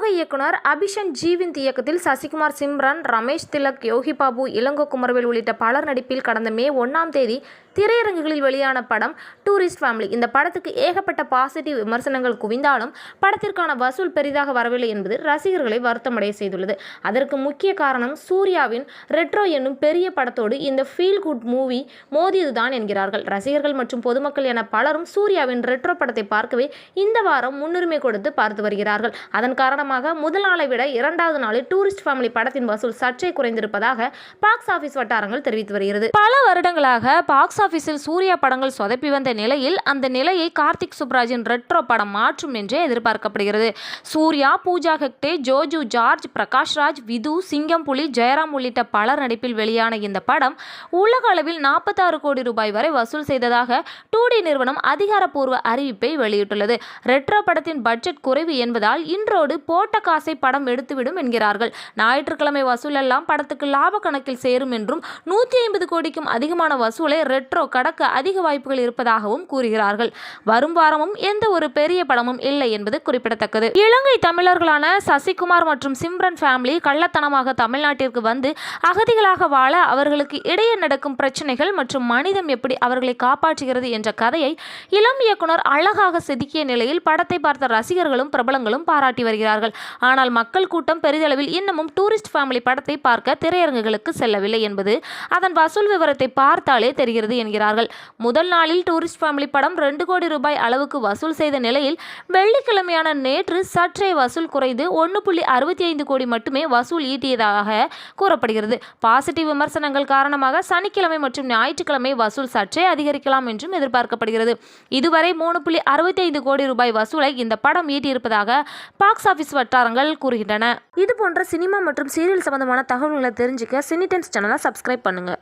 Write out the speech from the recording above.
பன்முக இயக்குனர் அபிஷன் ஜீவிந்த் இயக்கத்தில் சசிகுமார் சிம்ரன் ரமேஷ் திலக் யோகி பாபு இளங்கோ குமரவேல் உள்ளிட்ட பலர் நடிப்பில் கடந்த மே ஒன்றாம் தேதி திரையரங்குகளில் வெளியான படம் டூரிஸ்ட் ஃபேமிலி இந்த படத்துக்கு ஏகப்பட்ட பாசிட்டிவ் விமர்சனங்கள் குவிந்தாலும் படத்திற்கான வசூல் பெரிதாக வரவில்லை என்பது ரசிகர்களை வருத்தமடைய செய்துள்ளது. அதற்கு முக்கிய காரணம் சூர்யாவின் ரெட்ரோ என்னும் பெரிய படத்தோடு இந்த ஃபீல் குட் மூவி மோதியதுதான் என்கிறார்கள். ரசிகர்கள் மற்றும் பொதுமக்கள் என பலரும் சூர்யாவின் ரெட்ரோ படத்தை பார்க்கவே இந்த வாரம் முன்னுரிமை கொடுத்து பார்த்து வருகிறார்கள். அதன் காரணமாக முதல் நாளை விட இரண்டாவது நாளில் டூரிஸ்ட் ஃபேமிலி படத்தின் வசூல் சர்ச்சை குறைந்திருப்பதாக பாக்ஸ் ஆபீஸ் வட்டாரங்கள் தெரிவித்து வருகிறது. பல வருடங்களாக பாக்ஸ் ஆஃபீஸில் சூர்யா படங்கள் சொதப்பி வந்த நிலையில் அந்த நிலையை கார்த்திக் சுப்ராஜின் ரெட்ரோ படம் மாற்றும் என்றே எதிர்பார்க்கப்படுகிறது. சூர்யா பூஜா ஹெக்டே ஜோஜு ஜார்ஜ் பிரகாஷ் ராஜ் விது சிங்கம் புலி ஜெயராம் உள்ளிட்ட பலர் நடிப்பில் வெளியான இந்த படம் உலக அளவில் நாற்பத்தாறு கோடி ரூபாய் வரை வசூல் செய்ததாக டூ டி நிறுவனம் அதிகாரப்பூர்வ அறிவிப்பை வெளியிட்டுள்ளது. ரெட்ரோ படத்தின் பட்ஜெட் குறைவு என்பதால் இன்றோடு போட்ட காசை படம் எடுத்துவிடும் என்கிறார்கள். ஞாயிற்றுக்கிழமை வசூலெல்லாம் படத்துக்கு லாப கணக்கில் சேரும் என்றும் நூற்றி ஐம்பது கோடிக்கும் அதிகமான வசூலை மெட்ரோ கடக்க அதிக வாய்ப்புகள் இருப்பதாகவும் கூறுகிறார்கள். வரும் வாரமும் எந்த ஒரு பெரிய படமும் இல்லை என்பது குறிப்பிடத்தக்கது. இலங்கை தமிழர்களான சசிகுமார் மற்றும் சிம்ரன் ஃபேமிலி கள்ளத்தனமாக தமிழ்நாட்டிற்கு வந்து அகதிகளாக வாழ அவர்களுக்கு இடையே நடக்கும் பிரச்சனைகள் மற்றும் மனிதம் எப்படி அவர்களை காப்பாற்றுகிறது என்ற கதையை இளம் இயக்குனர் அழகாக செதுக்கிய நிலையில் படத்தை பார்த்த ரசிகர்களும் பிரபலங்களும் பாராட்டி வருகிறார்கள். ஆனால் மக்கள் கூட்டம் பெரிதளவில் இன்னமும் டூரிஸ்ட் ஃபேமிலி படத்தை பார்க்க திரையரங்குகளுக்கு செல்லவில்லை என்பது அதன் வசூல் விவரத்தை பார்த்தாலே தெரிகிறது என்கிறார்கள். முதல் நாளில் டூரிஸ்ட் ஃபேமிலி படம் ரெண்டு கோடி ரூபாய் அளவுக்கு வசூல் செய்த நிலையில் வெள்ளிக்கிழமையான நேற்று சற்றே வசூல் குறைந்து ஒன்று புள்ளி அறுபத்தி ஐந்து கோடி மட்டுமே வசூல் ஈட்டியதாக கூறப்படுகிறது. பாசிட்டிவ் விமர்சனங்கள் காரணமாக சனிக்கிழமை மற்றும் ஞாயிற்றுக்கிழமை வசூல் சற்றே அதிகரிக்கலாம் என்றும் எதிர்பார்க்கப்படுகிறது. இதுவரை மூணு புள்ளி அறுபத்தி ஐந்து கோடி ரூபாய் வசூலை இந்த படம் ஈட்டியிருப்பதாக பாக்ஸ் ஆஃபீஸ் வட்டாரங்கள் கூறுகின்றன. இது போன்ற சினிமா மற்றும் சீரியல் சம்பந்தமான தகவல்களை தெரிஞ்சுக்க சினி டென்ஸ் சேனலை சப்ஸ்கிரைப் பண்ணுங்கள்